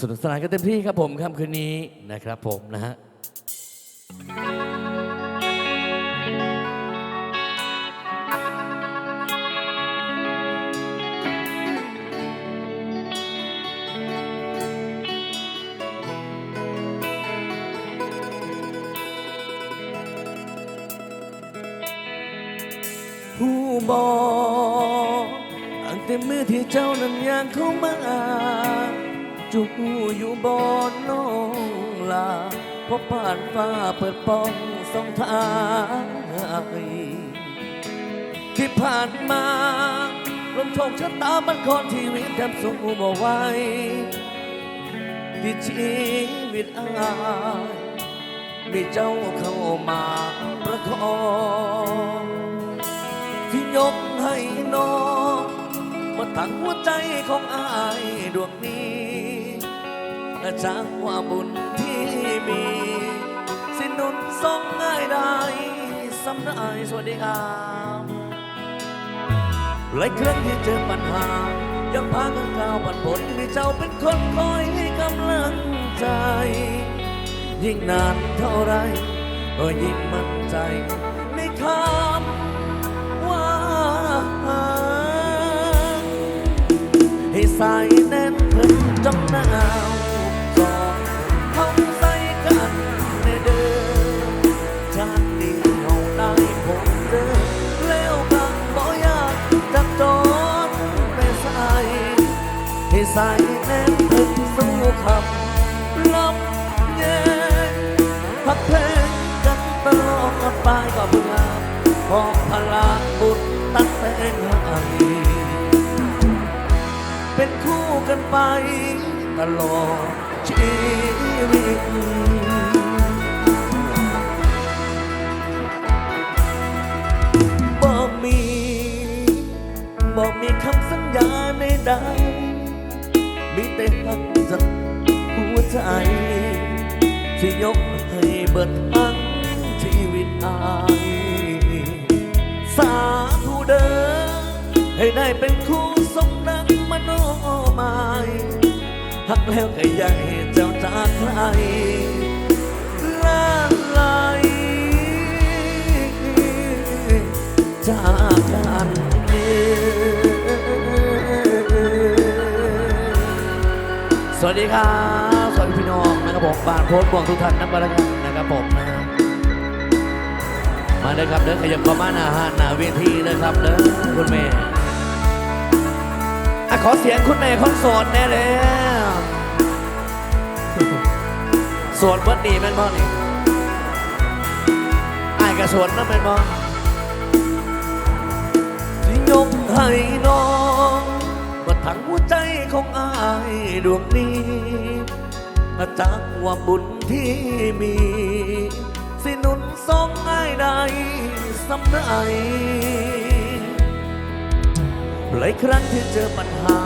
สนุกสนานกันเต็มที่ครับผมค่ำคืนนี้นะครับผมนะฮะผู้บอกตั้งแต่มือที่เจ้านั้นย่างเข้ามา จุกอยู่บนน้องลาพบผ่านฟ้าเปิดป้องสองทางที่ผ่านมาลมโชคชะตาบันคอนชีวิตแทบสู้บ่ไหวที่ชีวิตอายมีเจ้าเข้ามาประคองที่ยกให้น้องมาตั้งหัวใจของอายดวงนี้ และจากว่าบุญที่มี สินุนทรงง่ายได้สำได้สวัสดีครับหลายครั้งที่เจอปัญหา ยังพากันก้าวผ่านผลมีเจ้าเป็นคนคอยให้กำลังใจ ยิ่งนานเท่าไรก็ยิ่งมั่นใจในคำว่าให้สายแน่นเพิ่นจ้องหนา ให้สายแน่นเพิ่นสู้คำลำแยงพักเพลงกันตลอดไปก็เบื่อขอพละบุญตั้งแต่งให้เป็นคู่กันไปตลอดชีวิตบ่มีบ่มีคำสัญญาในใด มีแต่หักจากหัวใจ ที่ยกให้เบิดทั้งชีวิตอายสาธุเดินให้ได้เป็นคู่สมนังมโนหมายหักแล้วก็อย่าให้เจ้าจากใคร วัสดีครับ สวัสดีพี่น้องนะครับผมบานโพสต์บวงทุกท่านนะบารักันนะครับผมนะฮะมาเลยครับเด้อขยับเข้ามาหน้าห้านหน้าเวทีเลยครับเด้อคุณแม่อะขอเสียงคุณแม่คนโสดแน่แล้วโสดเบิดดีแม่นบ่นี่อายกระสวนนะแม่นบ่ที่ยกให้น้องว่าทั้งหัวใจของอา ดวงนี้จากว่าบุญที่มี สินุนทรงง่ายได้สำได้หลายครั้งที่เจอปัญหา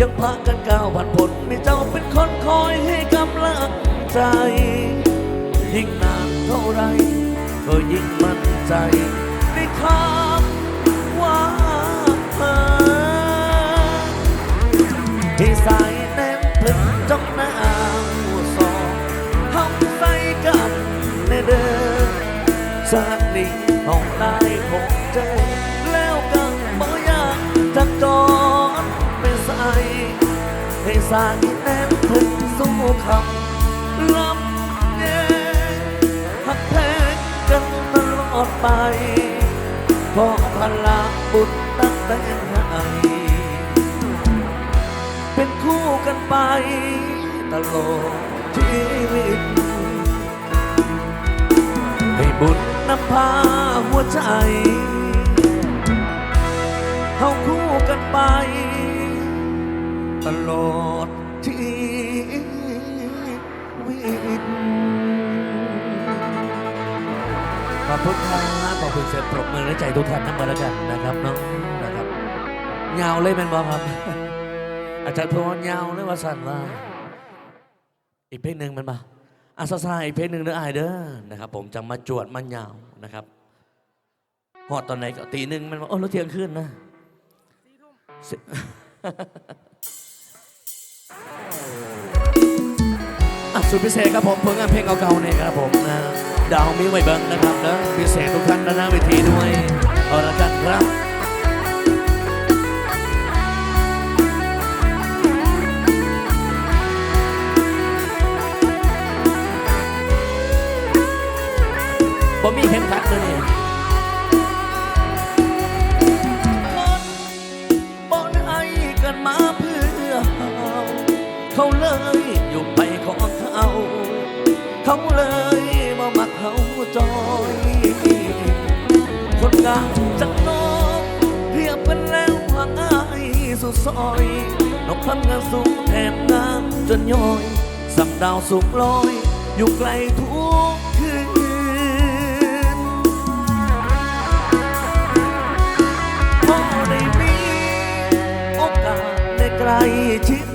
ยังพากันก้าวผ่านพ้นมีเจ้าเป็นคนคอยให้กำลังใจ ยิ่งนานเท่าไร ก็ยิ่งมั่นใจในคำว่า ที่สายแนมพลึงจ้องหน้าสองห้องใส่กันในเดิมชาตินี้ห้องได้ผมเจอแล้วกันบ่อยากจับจอนไปใส่ให้สายแนมพลึงสู้คำลำแยหักแพงกันตลอดไปเพราะพลังบุญตั้งแต่ ไปตลอดชีวิต ให้บุญนำพาหัวใจเข้าคู่กันไป ตลอดชีวิตขอบคุณครับขอบคุณเสียงปรบมือและใจทุกท่านทั้งมาแล้วกันนะครับน้องนะครับยาวเลยแมนบอครับ อาจารย์พรยาวเลยว่าสั่นว่า อีกเพลงหนึ่งมันมาอาซาซาอีกเพลงหนึ่งเด้ออายเด้อนะครับ ผมจะมาจวดมันยาวนะครับหอดตอนไหนก็ตีหนึ่งมันมาโอ้แล้วเที่ยงคืนนะสิสุดพิเศษครับผมผลงานเพลงเก่าๆเนี่ยครับผมนะดาวมีไว้เบิ้งนะครับนะพิเศษทุกท่านนหน้าเวทีด้วยเอาละกันครับ เขาเลยมามักเขาจอย คนงามจังน้องเรียบกันแล้วห่างอายสุดซอยนกพันงานสูงแทนน้ำจนย้อยสังดาวสุกลอย อยู่ไกลทุกคืนพอได้มีโอกาสได้ใกล้ชิด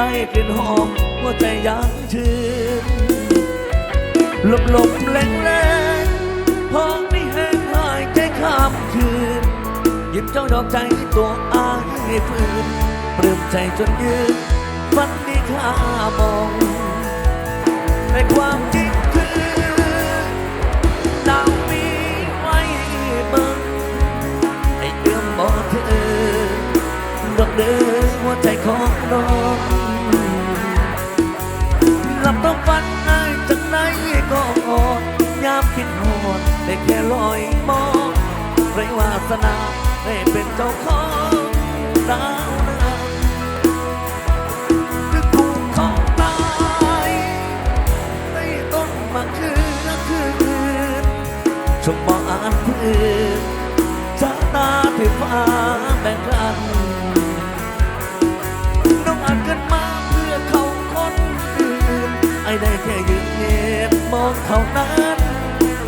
ได้กลิ่นหอมหัวใจยังชื่นหลบหลบแรงแรงพอไม่แห้งหายใจข้ามคืน หยิบเจ้าดอกใจตัวอายให้ฟื้นปลื้มใจจนยืนฝันดีข้ามองในความจริง ไรวาสนาได้เป็นเจ้าของดาวนาคือคู่ของตายในต้นมะเขือคืนชมมองอ่านพื้นชะตาที่ฟ้าแบ่งกันน้องอ่านกันมาเพื่อเขาคนอื่นไอ้ได้แค่ยืนเงียบมองเท่านั้น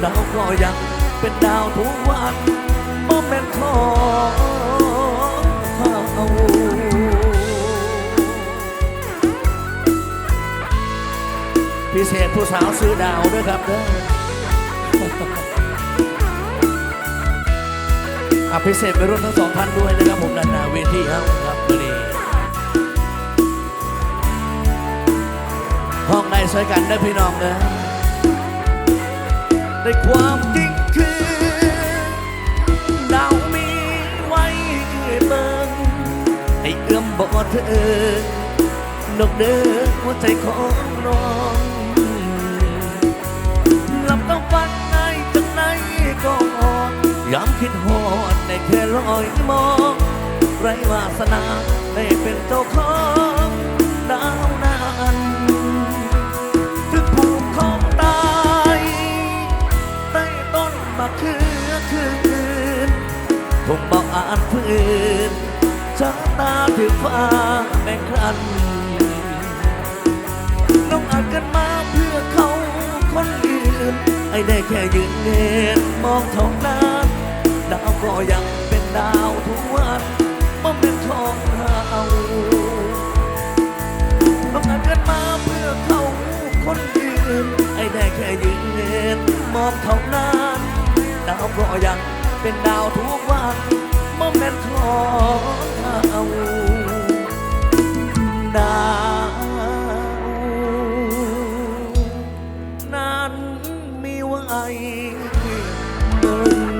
ดาวก็ยังเป็นดาวทุกวัน โมเมนของเขาพิเศษผู้สาวซื้อดาวด้วยครับเด้ออะพิเศษไปรุ่นทั้งสองท่านด้วยนะครับผมด้านนาเวทีครับครับวันนี้ห้องในสวยกันได้พี่น้องเด้อในความจริง เบิ่งให้เอื้อมบ่เธอนกเด้อหัวใจของน้องหลับต้องฝันในจังไหนก็ออนยามคิดหอดในแค่ลอยมอง ไรวาสนาได้เป็นเจ้าของ คงบอกอ่านพื้นชะตาถึงฟ้าแบ่งครันน้องอ่านกันมาเพื่อเขาคนอื่น ไอ้ได้แค่ยืนเงินมองเท่านั้นดาวก็ยังเป็นดาวทุกวันมันเป็นของเราน้องอ่านกันมาเพื่อเขาคนอื่น ไอ้ได้แค่ยืนเงินมองเท่านั้นดาวก็ยัง เป็นดาวทุกวันมันเป็นของเราดาวนั้นมีไว้เบิ่ง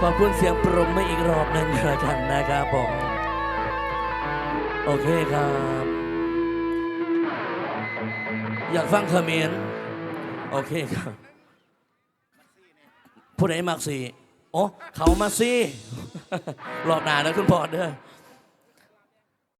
ขอบคุณเสียงปรบมืออีกรอบหนึ่งแล้วกันนะครับผมโอเคครับ อยากฟังเขมรโอเคครับ ผู้ใดมักสีโอ้เขามาสิหลอกหนานะคุณพอดเด้อ